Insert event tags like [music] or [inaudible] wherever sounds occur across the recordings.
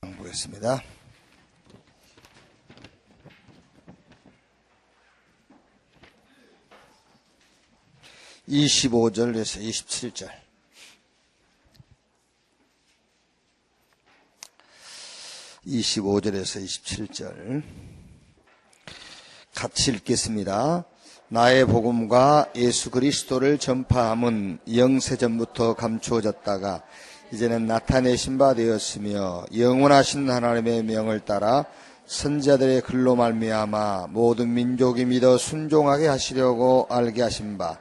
보겠습니다. (25절에서) (27절) (25절에서) (27절) 같이 읽겠습니다. 나의 복음과 예수 그리스도를 전파함은 영세전부터 감추어졌다가 이제는 나타내신 바 되었으며 영원하신 하나님의 명을 따라 선자들의 글로 말미암아 모든 민족이 믿어 순종하게 하시려고 알게 하신 바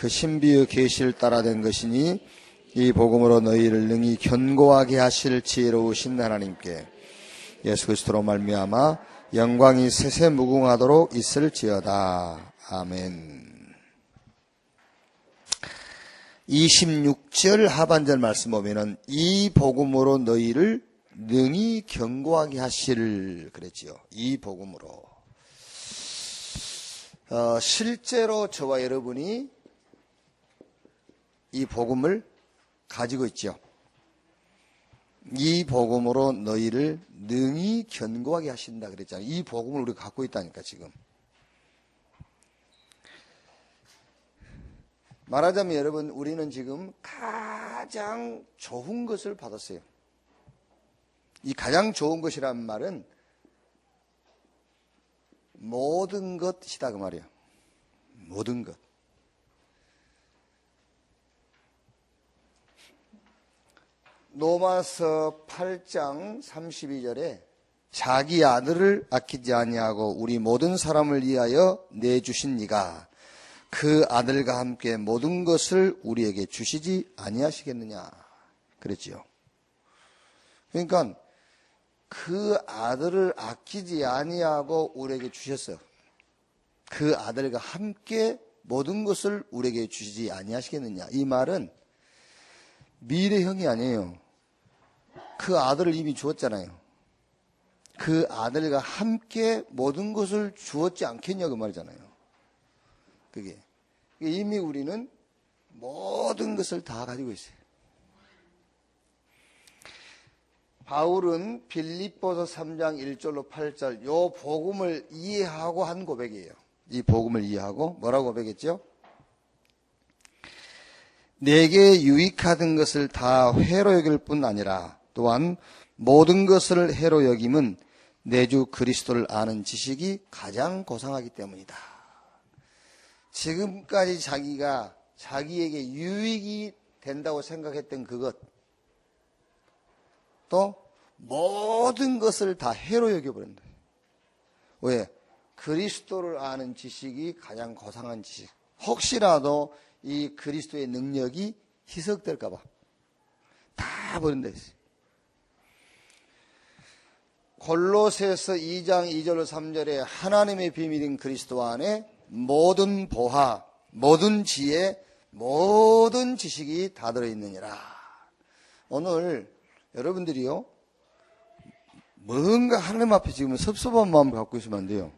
그 신비의 계시를 따라 된 것이니 이 복음으로 너희를 능히 견고하게 하실 지혜로우신 하나님께 예수 그리스도로 말미암아 영광이 세세 무궁하도록 있을지어다. 아멘. 26절 하반절 말씀 보면은 이 복음으로 너희를 능히 견고하게 하실 그랬지요. 이 복음으로. 어, 실제로 저와 여러분이 이 복음을 가지고 있죠. 이 복음으로 너희를 능히 견고하게 하신다 그랬잖아요. 이 복음을 우리가 갖고 있다니까 지금. 말하자면 여러분 우리는 지금 가장 좋은 것을 받았어요. 이 가장 좋은 것이란 말은 모든 것이다 그 말이야. 모든 것. 로마서 8장 32절에 자기 아들을 아끼지 아니하고 우리 모든 사람을 위하여 내주신 이가 그 아들과 함께 모든 것을 우리에게 주시지 아니하시겠느냐 그랬지요. 그러니까 그 아들을 아끼지 아니하고 우리에게 주셨어요. 그 아들과 함께 모든 것을 우리에게 주시지 아니하시겠느냐. 이 말은 미래형이 아니에요. 그 아들을 이미 주었잖아요. 그 아들과 함께 모든 것을 주었지 않겠냐 그 말이잖아요. 그게 이미 우리는 모든 것을 다 가지고 있어요. 바울은 빌립보서 3장 1절로 8절 요 복음을 이해하고 한 고백이에요. 이 복음을 이해하고 뭐라고 고백했죠? 내게 유익하던 것을 다 회로 여길 뿐 아니라 또한 모든 것을 해로 여김은 내 주 그리스도를 아는 지식이 가장 고상하기 때문이다. 지금까지 자기가 자기에게 유익이 된다고 생각했던 그것 또 모든 것을 다 해로 여겨버린다. 왜? 그리스도를 아는 지식이 가장 고상한 지식. 혹시라도 이 그리스도의 능력이 희석될까봐 다 버린다 했어요. 골로새서 2장 2절로 3절에 하나님의 비밀인 그리스도 안에 모든 보화, 모든 지혜, 모든 지식이 다 들어있느니라. 오늘 여러분들이요, 뭔가 하나님 앞에 지금 섭섭한 마음 갖고 있으면 안 돼요.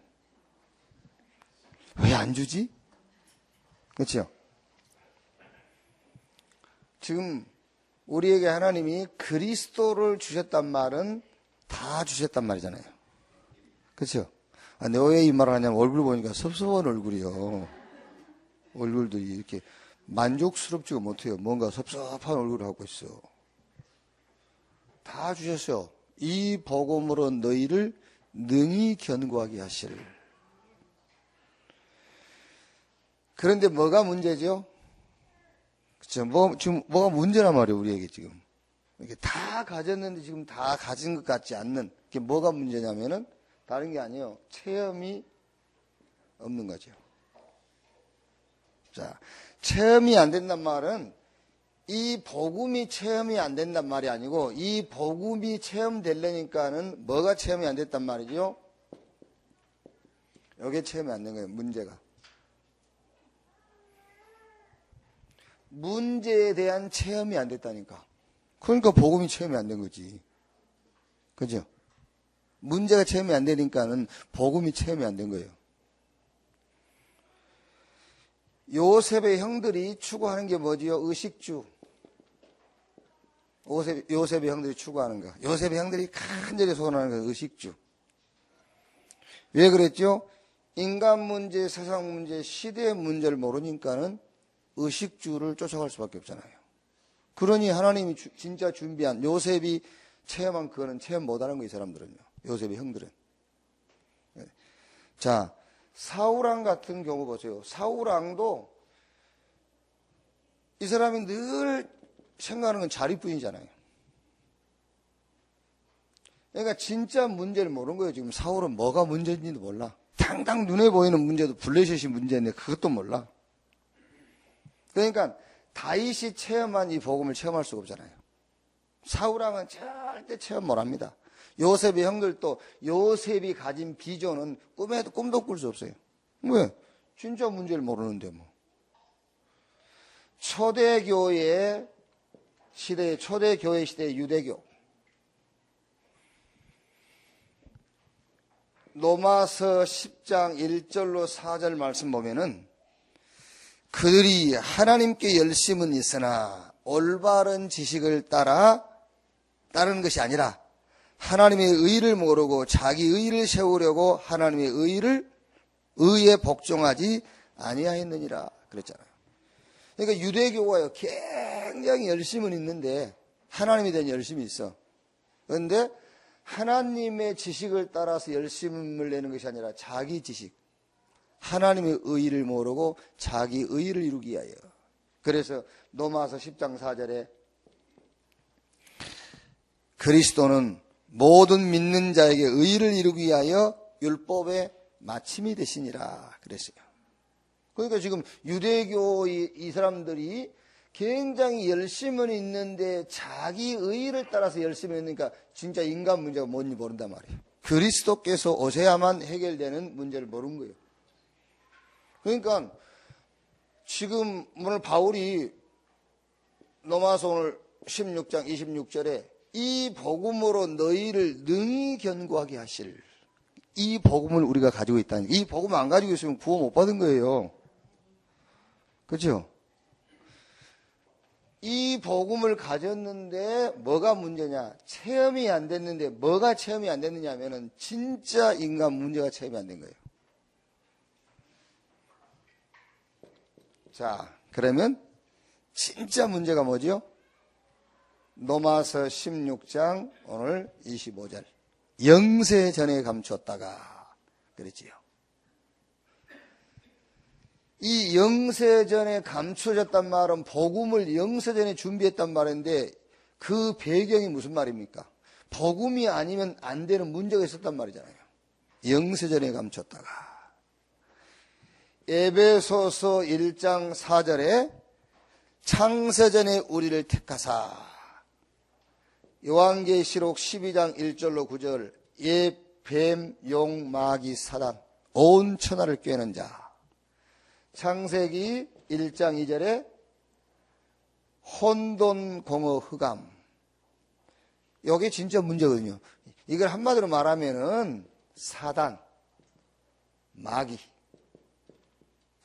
왜 안 주지? 그렇죠? 지금 우리에게 하나님이 그리스도를 주셨단 말은 다 주셨단 말이잖아요. 그렇죠? 아, 내가 왜 이 말을 하냐면 얼굴 보니까 섭섭한 얼굴이요. 얼굴도 이렇게 만족스럽지가 못해요. 뭔가 섭섭한 얼굴을 하고 있어. 다 주셨어요. 이 복음으로 너희를 능히 견고하게 하실. 그런데 뭐가 문제죠? 그쵸? 뭐, 지금 뭐가 문제란 말이에요, 우리에게 지금. 이렇게 다 가졌는데 지금 다 가진 것 같지 않는, 그게 뭐가 문제냐면은 다른 게 아니에요. 체험이 없는 거죠. 자, 체험이 안 된단 말은 이 복음이 체험이 안 된단 말이 아니고 이 복음이 체험되려니까는 뭐가 체험이 안 됐단 말이죠? 이게 체험이 안 된 거예요. 문제가. 문제에 대한 체험이 안 됐다니까. 그러니까 복음이 체험이 안 된 거지. 그죠? 문제가 체험이 안 되니까는 복음이 체험이 안 된 거예요. 요셉의 형들이 추구하는 게 뭐지요? 의식주. 요셉, 요셉의 형들이 추구하는 거. 요셉의 형들이 간절히 소원하는 거, 의식주. 왜 그랬죠? 인간 문제, 세상 문제, 시대의 문제를 모르니까는 의식주를 쫓아갈 수밖에 없잖아요. 그러니 하나님이 주- 진짜 준비한 요셉이 체험한 그거는 체험 못하는 거이 사람들은요. 요셉의 형들은. 예. 자, 사우랑 같은 경우 보세요. 사우랑도 이 사람이 늘 생각하는 건 자리뿐이잖아요. 그러니까 진짜 문제를 모르는 거예요. 지금 사울은 뭐가 문제인지도 몰라. 당당 눈에 보이는 문제도 블레셋이 문제인데 그것도 몰라. 그러니까 다윗이 체험한 이 복음을 체험할 수가 없잖아요. 사울왕은 절대 체험 못 합니다. 요셉의 형들도 요셉이 가진 비전은 꿈에도 꿈도 꿀 수 없어요. 왜? 진짜 문제를 모르는데 뭐. 초대교회 시대의 초대교회 시대의 유대교 로마서 10장 1절로 4절 말씀 보면은 그들이 하나님께 열심은 있으나 올바른 지식을 따라 따르는 것이 아니라 하나님의 의를 모르고 자기 의를 세우려고 하나님의 의를 의에 복종하지 아니하였느니라 그랬잖아요. 그러니까 유대교가요 굉장히 열심은 있는데 하나님에 대한 열심이 있어. 그런데 하나님의 지식을 따라서 열심을 내는 것이 아니라 자기 지식, 하나님의 의를 모르고 자기 의를 이루기 위하여. 그래서 로마서 10장 4절에 그리스도는 모든 믿는 자에게 의를 이루기 위하여 율법의 마침이 되시니라 그랬어요. 그러니까 지금 유대교 이, 이 사람들이 굉장히 열심은 있는데 자기 의를 따라서 열심히 했으니까 진짜 인간 문제가 뭔지 모른단 말이에요. 그리스도께서 오셔야만 해결되는 문제를 모르는 거예요. 그러니까 지금 오늘 바울이 로마서 오늘 16장 26절에 이 복음으로 너희를 능히 견고하게 하실 이 복음을 우리가 가지고 있다니 이 복음 안 가지고 있으면 구원 못 받은 거예요. 그렇죠? 이 복음을 가졌는데 뭐가 문제냐? 체험이 안 됐는데 뭐가 체험이 안 됐느냐 하면은 진짜 인간 문제가 체험이 안 된 거예요. 자, 그러면 진짜 문제가 뭐죠? 로마서 16장 오늘 25절. 영세 전에 감추었다가 그랬지요. 이 영세전에 감춰졌단 말은 복음을 영세전에 준비했단 말인데 그 배경이 무슨 말입니까? 복음이 아니면 안 되는 문제가 있었단 말이잖아요. 영세전에 감췄다가 에베소서 1장 4절에 창세전에 우리를 택하사 요한계시록 12장 1절로 9절 예, 뱀, 용, 마귀, 사단 온 천하를 꿰는 자 창세기 1장 2절에 혼돈, 공허, 흑암. 이게 진짜 문제거든요. 이걸 한마디로 말하면은 사단, 마귀.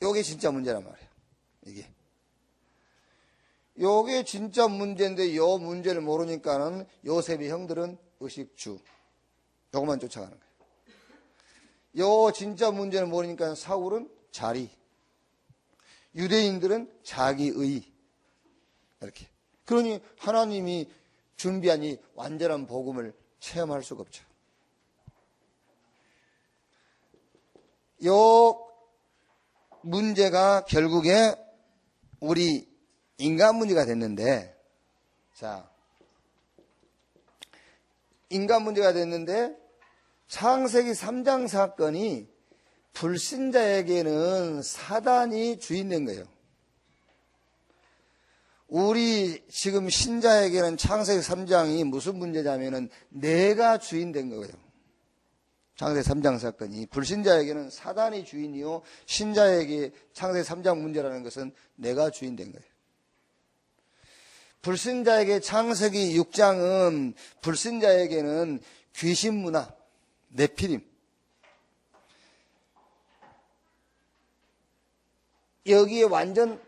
이게 진짜 문제란 말이에요. 이게. 요게 진짜 문제인데 요 문제를 모르니까는 요셉의 형들은 의식주. 요것만 쫓아가는 거예요. 요 진짜 문제를 모르니까 사울은 자리. 유대인들은 자기의 이렇게 그러니 하나님이 준비한 이 완전한 복음을 체험할 수가 없죠. 요 문제가 결국에 우리 인간 문제가 됐는데 자 인간 문제가 됐는데 창세기 3장 사건이 불신자에게는 사단이 주인된 거예요. 우리 지금 신자에게는 창세기 3장이 무슨 문제냐면은 내가 주인된 거예요. 창세기 3장 사건이 불신자에게는 사단이 주인이요 신자에게 창세기 3장 문제라는 것은 내가 주인된 거예요. 불신자에게 창세기 6장은 불신자에게는 귀신 문화, 네피림 여기에 완전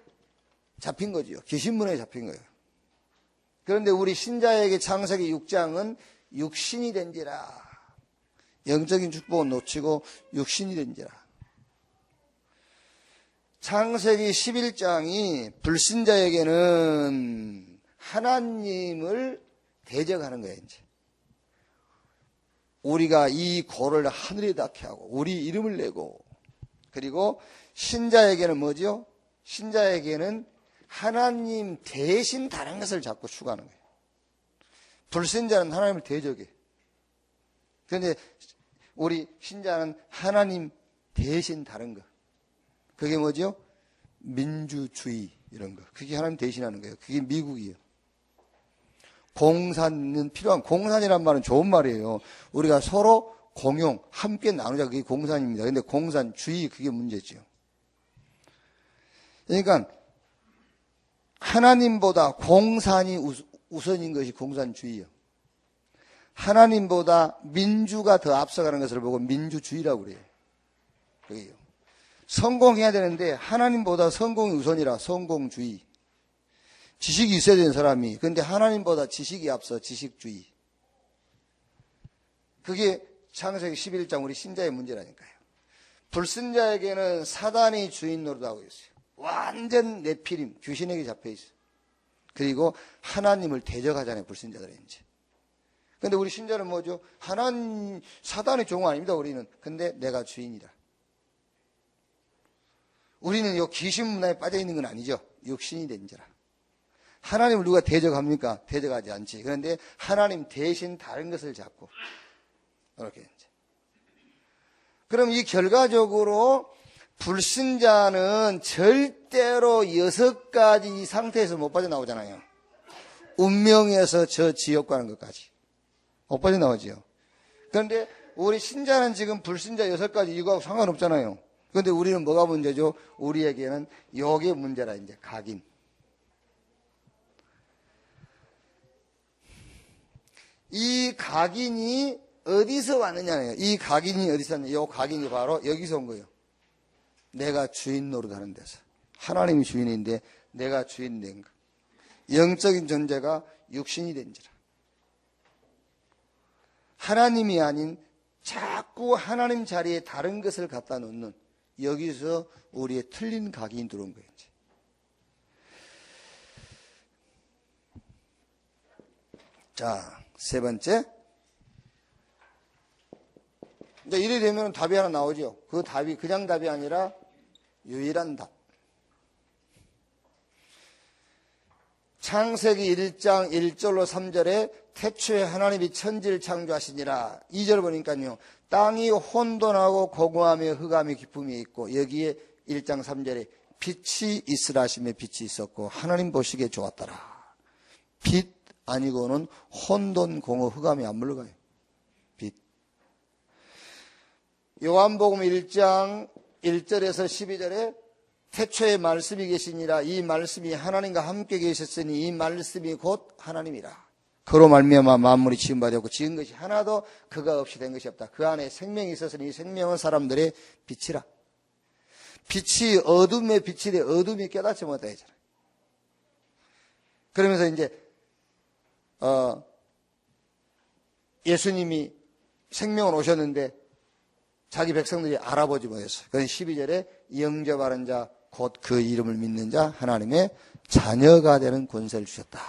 잡힌 거지요. 귀신문에 잡힌 거예요. 그런데 우리 신자에게 창세기 6장은 육신이 된지라. 영적인 축복은 놓치고 육신이 된지라. 창세기 11장이 불신자에게는 하나님을 대적하는 거예요, 이제. 우리가 이 고를 하늘에 닿게 하고, 우리 이름을 내고, 그리고 신자에게는 뭐죠? 신자에게는 하나님 대신 다른 것을 자꾸 추구하는 거예요. 불신자는 하나님을 대적해. 그런데 우리 신자는 하나님 대신 다른 거. 그게 뭐죠? 민주주의 이런 거. 그게 하나님 대신하는 거예요. 그게 미국이에요. 공산은 필요한 공산이란 말은 좋은 말이에요. 우리가 서로 공용 함께 나누자 그게 공산입니다. 근데 공산주의 그게 문제죠. 그러니까 하나님보다 공산이 우선인 것이 공산주의예요. 하나님보다 민주가 더 앞서가는 것을 보고 민주주의라고 그래요. 그게요. 성공해야 되는데 하나님보다 성공이 우선이라 성공주의. 지식이 있어야 되는 사람이 근데 하나님보다 지식이 앞서 지식주의. 그게 창세기 11장 우리 신자의 문제라니까요. 불신자에게는 사단이 주인 노릇하고 있어요. 완전 내피림, 귀신에게 잡혀 있어요. 그리고 하나님을 대적하잖아요, 불신자들은 이제. 근데 우리 신자는 뭐죠? 하나님, 사단의 종은 아닙니다, 우리는. 근데 내가 주인이다. 우리는 요 귀신 문화에 빠져 있는 건 아니죠. 육신이 된 자라. 하나님을 누가 대적합니까? 대적하지 않지. 그런데 하나님 대신 다른 것을 잡고. 이렇게 이제. 그럼 이 결과적으로 불신자는 절대로 여섯 가지 상태에서 못 빠져나오잖아요. 운명에서 저 지옥 가는 것까지. 못 빠져나오지요. 그런데 우리 신자는 지금 불신자 여섯 가지 이거하고 상관없잖아요. 그런데 우리는 뭐가 문제죠? 우리에게는 요게 문제라, 이제, 각인. 이 각인이 어디서 왔느냐예요. 이 각인이 어디서 왔느냐. 이 각인이 바로 여기서 온 거예요. 내가 주인 노릇하는 데서. 하나님이 주인인데 내가 주인 된 거. 영적인 존재가 육신이 된지라. 하나님이 아닌 자꾸 하나님 자리에 다른 것을 갖다 놓는 여기서 우리의 틀린 각인이 들어온 거예요. 이제. 자, 세 번째. 이제 이래 되면 답이 하나 나오죠. 그 답이 그냥 답이 아니라 유일한 답. 창세기 1장 1절로 3절에 태초에 하나님이 천지를 창조하시니라. 2절 보니까요. 땅이 혼돈하고 고고함에 흑암이 기쁨이 있고 여기에 1장 3절에 빛이 있으라 하심에 빛이 있었고 하나님 보시기에 좋았더라. 빛 아니고는 혼돈 공허 흑암이 안 물러가요. 빛. 요한복음 1장 1절에서 12절에 태초에 말씀이 계시니라 이 말씀이 하나님과 함께 계셨으니 이 말씀이 곧 하나님이라. 그로 말미암아 만물이 되었고 지은 것이 하나도 그가 없이 된 것이 없다. 그 안에 생명이 있었으니 이 생명은 사람들의 빛이라. 빛이 어둠의 빛이래 어둠이 깨닫지 못하잖아요. 그러면서 이제 어, 예수님이 생명을 오셨는데 자기 백성들이 알아보지 못했어요. 그래서 12절에 영접하는 자, 곧 그 이름을 믿는 자, 하나님의 자녀가 되는 권세를 주셨다.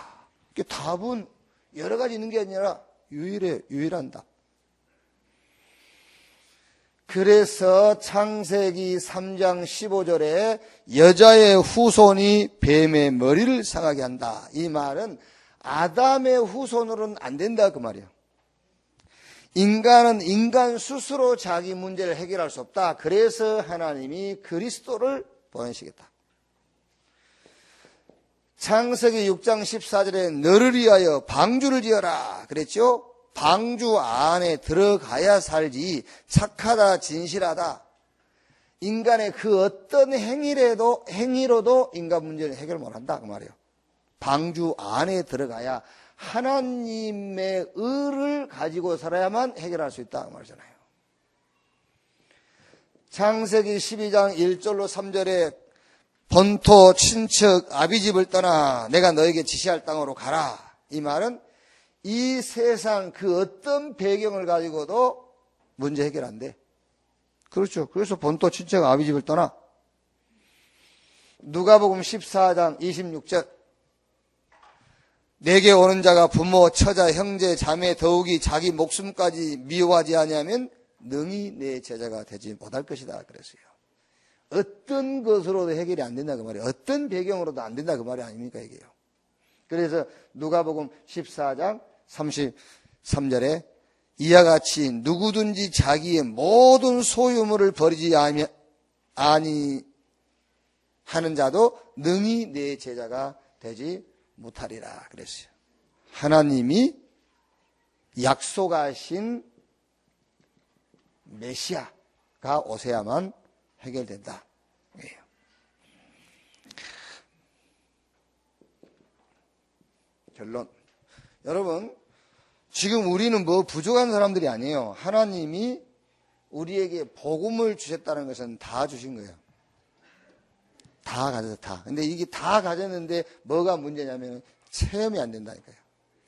그 답은 여러 가지 있는 게 아니라 유일해, 유일한 답. 그래서 창세기 3장 15절에 여자의 후손이 뱀의 머리를 상하게 한다. 이 말은 아담의 후손으로는 안 된다 그 말이에요. 인간은 인간 스스로 자기 문제를 해결할 수 없다. 그래서 하나님이 그리스도를 보내시겠다. 창세기 6장 14절에 너를 위하여 방주를 지어라. 그랬죠? 방주 안에 들어가야 살지 착하다 진실하다. 인간의 그 어떤 행위라도 행위로도 인간 문제를 해결 못한다 그 말이에요. 방주 안에 들어가야 하나님의 의를 가지고 살아야만 해결할 수 있다 그 말이잖아요. 창세기 12장 1절로 3절에 본토 친척 아비집을 떠나 내가 너에게 지시할 땅으로 가라. 이 말은 이 세상 그 어떤 배경을 가지고도 문제 해결 안 돼. 그렇죠. 그래서 본토 친척 아비 집을 떠나. 누가복음 14장 26절. 내게 오는 자가 부모, 처자, 형제, 자매, 더욱이 자기 목숨까지 미워하지 아니하면 능히 내 제자가 되지 못할 것이다. 그랬어요. 어떤 것으로도 해결이 안 된다 그 말이에요. 어떤 배경으로도 안 된다 그 말이 아닙니까 이게요. 그래서 누가복음 14장 33절에 이와 같이 누구든지 자기의 모든 소유물을 버리지 아니 하는 자도 능히 내 제자가 되지 못하리라 그랬어요. 하나님이 약속하신 메시아가 오세야만 해결된다. 결론. 여러분, 지금 우리는 뭐 부족한 사람들이 아니에요. 하나님이 우리에게 복음을 주셨다는 것은 다 주신 거예요. 다 가졌어, 다. 근데 이게 다 가졌는데 뭐가 문제냐면 체험이 안 된다니까요.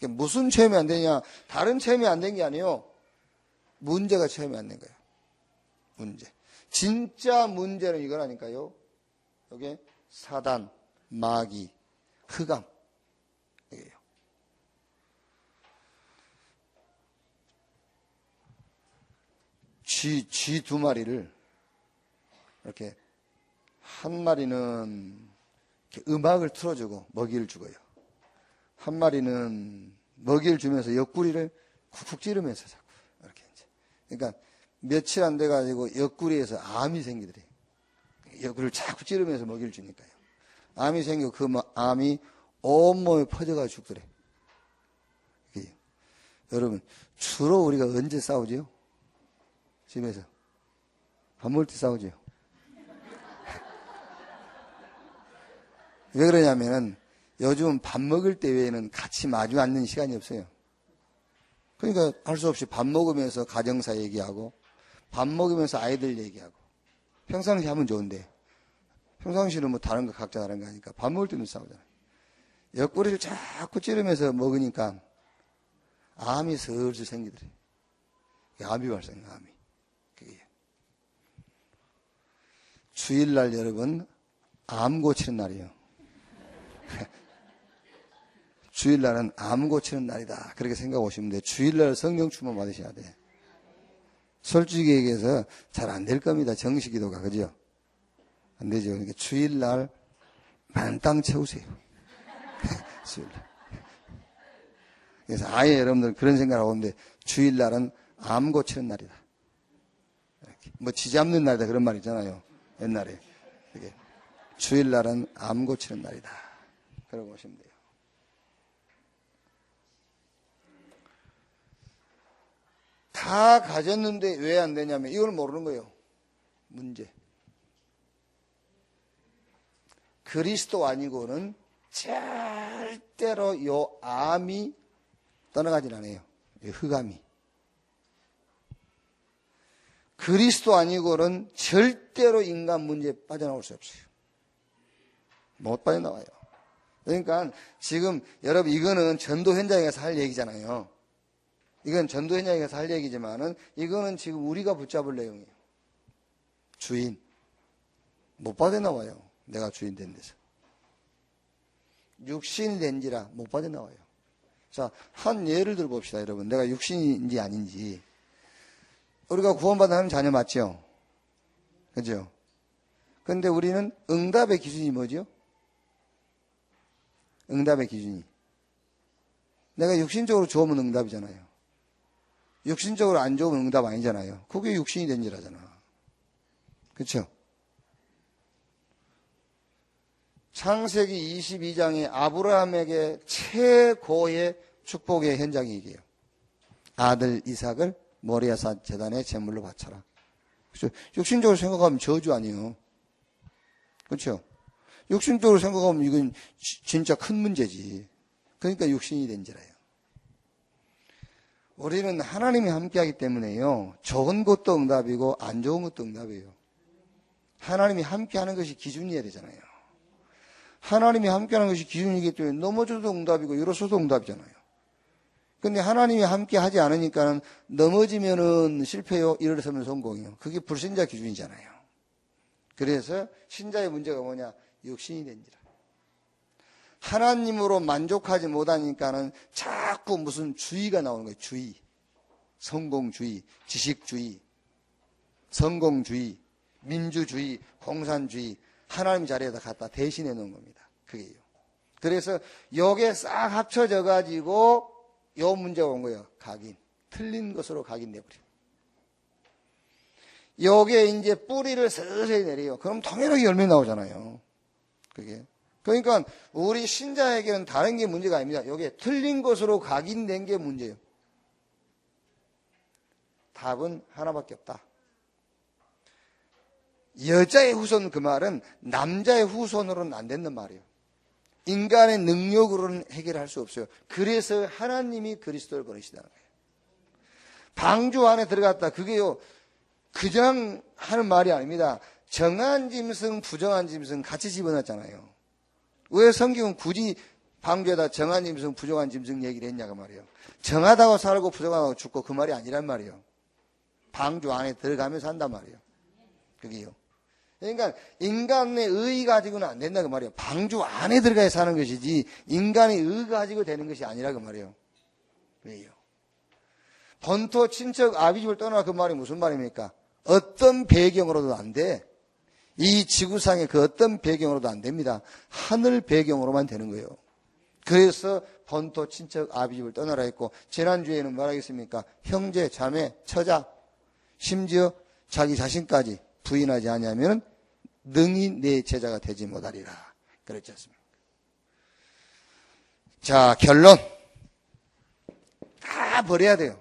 무슨 체험이 안 되냐? 다른 체험이 안 된 게 아니에요. 문제가 체험이 안 된 거예요. 문제. 진짜 문제는 이거라니까요. 여기 사단, 마귀, 흑암. 이게요. 쥐, 쥐 두 마리를 이렇게 한 마리는 음악을 틀어주고 먹이를 주고요. 한 마리는 먹이를 주면서 옆구리를 쿡쿡 찌르면서 자꾸 이렇게 이제. 그러니까 며칠 안 돼 가지고 옆구리에서 암이 생기더래. 옆구리를 자꾸 찌르면서 먹이를 주니까요. 암이 생기고 그 암이 온몸에 퍼져가 죽더래. 여러분, 주로 우리가 언제 싸우지요? 집에서. 밥 먹을 때 싸우지요. 왜 그러냐면은 요즘 밥 먹을 때 외에는 같이 마주 앉는 시간이 없어요. 그러니까 할 수 없이 밥 먹으면서 가정사 얘기하고 밥 먹으면서 아이들 얘기하고 평상시 하면 좋은데 평상시는 뭐 다른 거 각자 다른 거 하니까 밥 먹을 때는 싸우잖아요. 옆구리를 자꾸 찌르면서 먹으니까 암이 슬슬 생기더래. 암이 발생, 암이. 그게. 주일날 여러분, 암 고치는 날이에요. [laughs] 주일날은 암 고치는 날이다. 그렇게 생각하고 오시면 돼. 주일날 성령 충만 받으셔야 돼. 솔직히 얘기해서 잘 안 될 겁니다. 정식 기도가. 그죠? 안 되죠. 그러니까 주일날 만땅 채우세요. [laughs] 주일날. 그래서 아예 여러분들 그런 생각을 하고 있는데 주일날은 암 고치는 날이다. 이렇게. 뭐 지 잡는 날이다 그런 말 있잖아요. 옛날에. 이게 주일날은 암 고치는 날이다. 그러고 오시면 돼요. 다 가졌는데 왜 안 되냐면 이걸 모르는 거예요. 문제. 그리스도 아니고는 절대로 요 암이 떠나가질 않아요. 흑암이. 그리스도 아니고는 절대로 인간 문제에 빠져나올 수 없어요. 못 빠져나와요. 그러니까 지금 여러분 이거는 전도 현장에서 할 얘기잖아요. 이건 전도 현장에서 할 얘기지만은 이거는 지금 우리가 붙잡을 내용이에요. 주인. 못 빠져나와요. 내가 주인 된 데서. 육신이 된지라 못 빠져나와요. 자, 한 예를 들어 봅시다, 여러분. 내가 육신인지 아닌지. 우리가 구원받은 하나님 자녀 맞죠? 그죠? 근데 우리는 응답의 기준이 뭐죠? 응답의 기준이. 내가 육신적으로 좋으면 응답이잖아요. 육신적으로 안 좋으면 응답 아니잖아요. 그게 육신이 된 일하잖아. 그렇죠? 창세기 22장의 아브라함에게 최고의 축복의 현장이 이게요. 아들 이삭을 모리아산 재단에 제물로 바쳐라. 그렇죠? 육신적으로 생각하면 저주 아니에요. 그렇죠? 육신적으로 생각하면 이건 진짜 큰 문제지. 그러니까 육신이 된지라요. 우리는 하나님이 함께하기 때문에요. 좋은 것도 응답이고 안 좋은 것도 응답이에요. 하나님이 함께하는 것이 기준이어야 되잖아요. 하나님이 함께하는 것이 기준이기 때문에 넘어져도 응답이고 일어서도 응답이잖아요. 근데 하나님이 함께 하지 않으니까는 넘어지면은 실패요, 일어서면 성공이요. 그게 불신자 기준이잖아요. 그래서 신자의 문제가 뭐냐? 육신이 된지라. 하나님으로 만족하지 못하니까는 자꾸 무슨 주의가 나오는 거예요. 주의. 성공주의, 지식주의, 성공주의, 민주주의, 공산주의, 하나님 자리에다 갖다 대신해 놓은 겁니다. 그게요. 그래서 요게 싹 합쳐져 가지고 요 문제가 온 거예요. 각인. 틀린 것으로 각인돼 버려. 요게 이제 뿌리를 서서히 내려요. 그럼 당연하게 열매 나오잖아요. 그게. 그러니까 우리 신자에게는 다른 게 문제가 아닙니다. 요게 틀린 것으로 각인된 게 문제예요. 답은 하나밖에 없다. 여자의 후손 그 말은 남자의 후손으로는 안 된단 말이에요. 인간의 능력으로는 해결할 수 없어요. 그래서 하나님이 그리스도를 보내시다는 거예요. 방주 안에 들어갔다. 그게요, 그냥 하는 말이 아닙니다. 정한 짐승, 부정한 짐승 같이 집어넣었잖아요. 왜 성경은 굳이 방주에다 정한 짐승, 부정한 짐승 얘기를 했냐고 말이에요. 정하다고 살고 부정하다고 죽고 그 말이 아니란 말이에요. 방주 안에 들어가면서 한단 말이에요. 그게요. 그러니까 인간의 의 가지고는 안 된다 그 말이에요. 방주 안에 들어가야 사는 것이지 인간의 의 가지고 되는 것이 아니라 그 말이에요. 왜요? 본토 친척 아비집을 떠나 그 말이 무슨 말입니까? 어떤 배경으로도 안 돼. 이 지구상의 그 어떤 배경으로도 안 됩니다. 하늘 배경으로만 되는 거예요. 그래서 본토 친척 아비집을 떠나라 했고 지난주에는 뭐라겠습니까? 형제, 자매, 처자 심지어 자기 자신까지 부인하지 않으면 능히 내 제자가 되지 못하리라. 그렇지 않습니까? 자, 결론. 다 버려야 돼요.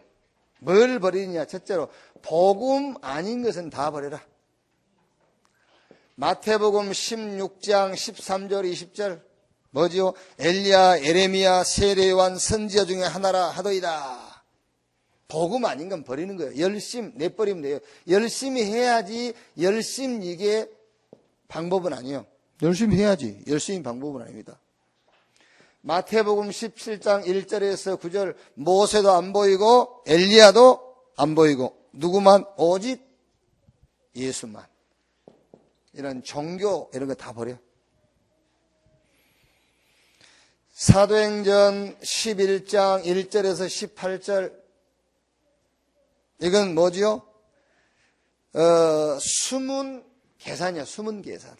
뭘 버리느냐? 첫째로, 복음 아닌 것은 다 버려라. 마태복음 16장 13절 20절 뭐지요? 엘리야, 에레미야, 세례요한 선지자 중에 하나라 하더이다. 복음 아닌 건 버리는 거예요. 열심 내버리면 돼요. 열심히 해야지 열심 이게 방법은 아니에요. 열심히 해야지. 열심히 방법은 아닙니다. 마태복음 17장 1절에서 9절 모세도 안 보이고 엘리야도 안 보이고 누구만 오직 예수만. 이런 종교 이런 거 다 버려. 사도행전 11장 1절에서 18절 이건 뭐지요? 어, 숨은 계산이야, 숨은 계산.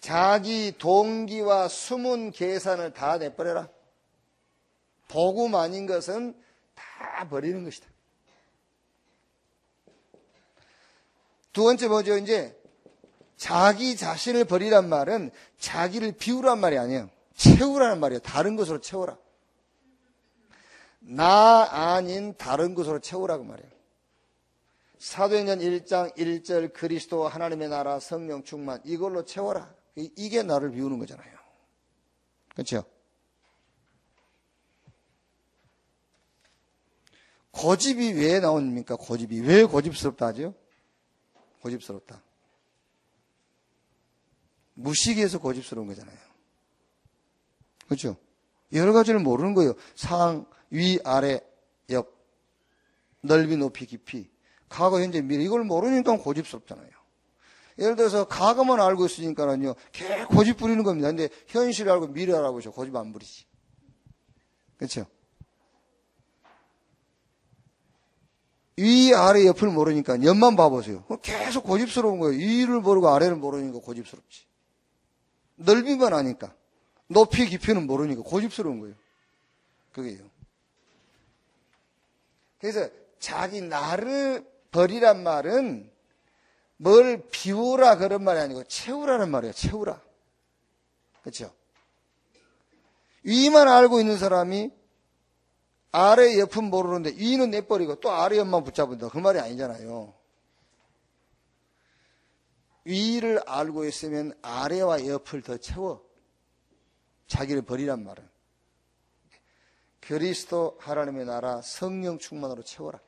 자기 동기와 숨은 계산을 다 내버려라. 복음 아닌 것은 다 버리는 것이다. 두 번째 뭐죠? 이제 자기 자신을 버리란 말은 자기를 비우란 말이 아니에요. 채우라는 말이에요. 다른 것으로 채워라. 나 아닌 다른 것으로 채우라고 말이에요. 사도행전 1장 1절 그리스도 하나님의 나라 성령 충만 이걸로 채워라. 이게 나를 비우는 거잖아요. 그렇죠? 고집이 왜 나옵니까? 고집이 왜 고집스럽다 하죠? 고집스럽다. 무식해서 고집스러운 거잖아요. 그렇죠? 여러 가지를 모르는 거예요. 상, 위, 아래, 옆, 넓이, 높이, 깊이, 과거, 현재, 미래 이걸 모르니까 고집스럽잖아요. 예를 들어서 과거만 알고 있으니까는요, 개 고집 부리는 겁니다. 근데 현실을 알고 미래를 알고 있어 고집 안 부리지. 그렇죠? 위, 아래, 옆을 모르니까 옆만 봐보세요. 계속 고집스러운 거예요. 위를 모르고 아래를 모르니까 고집스럽지. 넓이만 아니까. 높이, 깊이는 모르니까 고집스러운 거예요. 그게요. 그래서 자기 나를 버리란 말은 뭘 비우라 그런 말이 아니고 채우라는 말이에요. 채우라. 그렇죠? 위만 알고 있는 사람이 아래 옆은 모르는데 위는 내버리고 또 아래 옆만 붙잡은다. 그 말이 아니잖아요. 위를 알고 있으면 아래와 옆을 더 채워. 자기를 버리란 말은. 그리스도 하나님의 나라 성령 충만으로 채워라.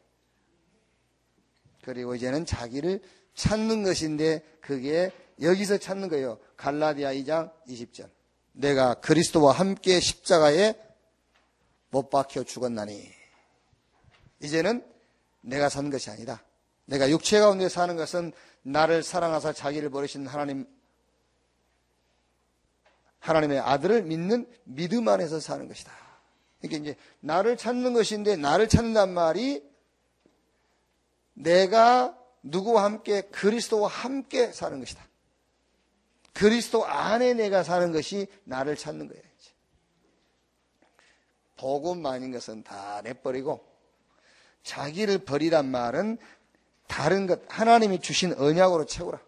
그리고 이제는 자기를 찾는 것인데 그게 여기서 찾는 거예요. 갈라디아 2장 20절. 내가 그리스도와 함께 십자가에 못 박혀 죽었나니 이제는 내가 산 것이 아니다. 내가 육체 가운데 사는 것은 나를 사랑하사 자기를 버리신 하나님 하나님의 아들을 믿는 믿음 안에서 사는 것이다. 이게 이제 나를 찾는 것인데 나를 찾는단 말이 내가 누구와 함께 그리스도와 함께 사는 것이다. 그리스도 안에 내가 사는 것이 나를 찾는 거예요. 이제. 복음 아닌 것은 다 내버리고 자기를 버리란 말은 다른 것 하나님이 주신 언약으로 채우라.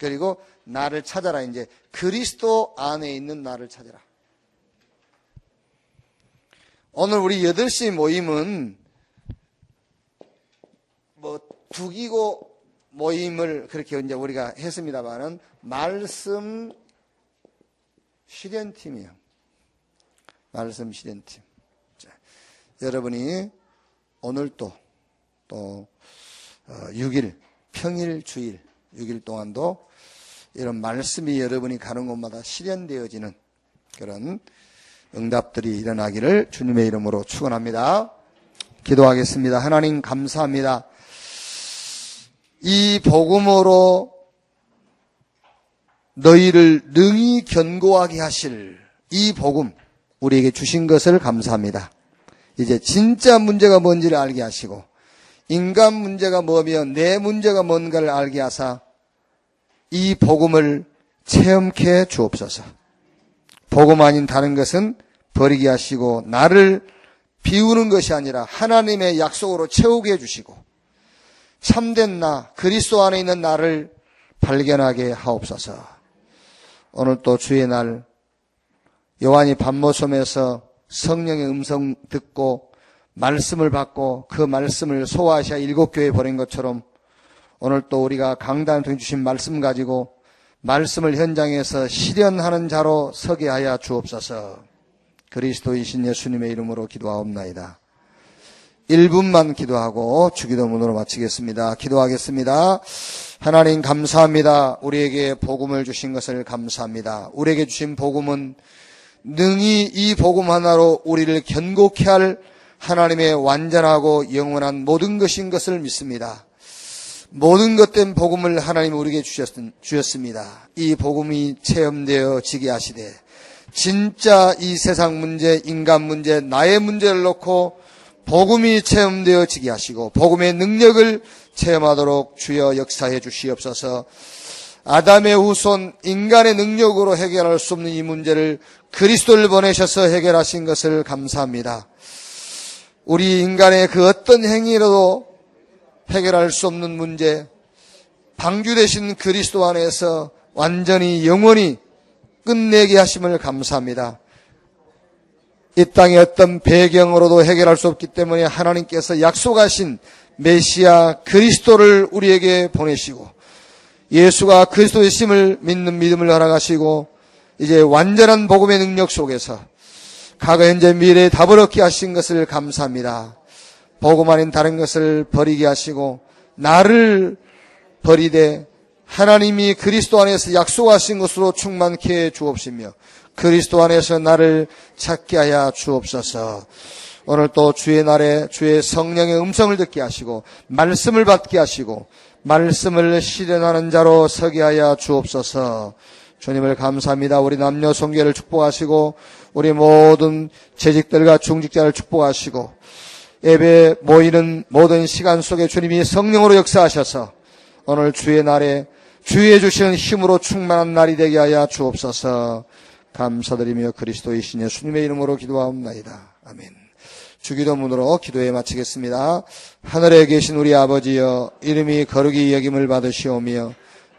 그리고 나를 찾아라 이제 그리스도 안에 있는 나를 찾아라. 오늘 우리 8시 모임은 뭐 두기고 모임을 그렇게 이제 우리가 했습니다만은 말씀 실현팀이에요. 말씀 실현팀. 자, 여러분이 오늘 또, 또, 어, 6일, 평일, 주일, 6일 동안도 이런 말씀이 여러분이 가는 곳마다 실현되어지는 그런 응답들이 일어나기를 주님의 이름으로 축원합니다. 기도하겠습니다. 하나님 감사합니다. 이 복음으로 너희를 능히 견고하게 하실 이 복음 우리에게 주신 것을 감사합니다. 이제 진짜 문제가 뭔지를 알게 하시고 인간 문제가 뭐며 내 문제가 뭔가를 알게 하사 이 복음을 체험케 주옵소서. 복음 아닌 다른 것은 버리게 하시고 나를 비우는 것이 아니라 하나님의 약속으로 채우게 해주시고 참된 나 그리스도 안에 있는 나를 발견하게 하옵소서. 오늘 또 주의 날 요한이 밤모섬에서 성령의 음성 듣고 말씀을 받고 그 말씀을 소아시아 일곱 교회에 보낸 것처럼 오늘 또 우리가 강단 통해 주신 말씀 가지고 말씀을 현장에서 실현하는 자로 서게 하여 주옵소서. 그리스도이신 예수님의 이름으로 기도하옵나이다. 1분만 기도하고 주기도문으로 마치겠습니다. 기도하겠습니다. 하나님 감사합니다. 우리에게 복음을 주신 것을 감사합니다. 우리에게 주신 복음은 능히 이 복음 하나로 우리를 견고케 할 하나님의 완전하고 영원한 모든 것인 것을 믿습니다. 모든 것된 복음을 하나님 우리에게 주셨습니다. 이 복음이 체험되어 지게 하시되 진짜 이 세상 문제, 인간 문제, 나의 문제를 놓고 복음이 체험되어 지게 하시고 복음의 능력을 체험하도록 주여 역사해 주시옵소서. 아담의 후손 인간의 능력으로 해결할 수 없는 이 문제를 그리스도를 보내셔서 해결하신 것을 감사합니다. 우리 인간의 그 어떤 행위로도 해결할 수 없는 문제, 방주 되신 그리스도 안에서 완전히 영원히 끝내게 하심을 감사합니다. 이 땅의 어떤 배경으로도 해결할 수 없기 때문에 하나님께서 약속하신 메시아 그리스도를 우리에게 보내시고 예수가 그리스도의 심을 믿는 믿음을 허락하시고 이제 완전한 복음의 능력 속에서 과거 현재 미래에 답을 얻게 하신 것을 감사합니다. 아닌 다른 것을 버리게 하시고 나를 버리되 하나님이 그리스도 안에서 약속하신 것으로 충만케 해 주옵시며 그리스도 안에서 나를 찾게 하여 주옵소서. 오늘 또 주의 날에 주의 성령의 음성을 듣게 하시고 말씀을 받게 하시고 말씀을 실현하는 자로 서게 하여 주옵소서. 주님을 감사합니다. 우리 남녀 성계를 축복하시고 우리 모든 재직들과 중직자를 축복하시고 예배 모이는 모든 시간 속에 주님이 성령으로 역사하셔서 오늘 주의 날에 주의 주시는 힘으로 충만한 날이 되게 하여 주옵소서 감사드리며 그리스도의 신 예수님의 이름으로 기도하옵나이다. 아멘. 주기도문으로 기도에 마치겠습니다. 하늘에 계신 우리 아버지여 이름이 거룩히 여김을 받으시오며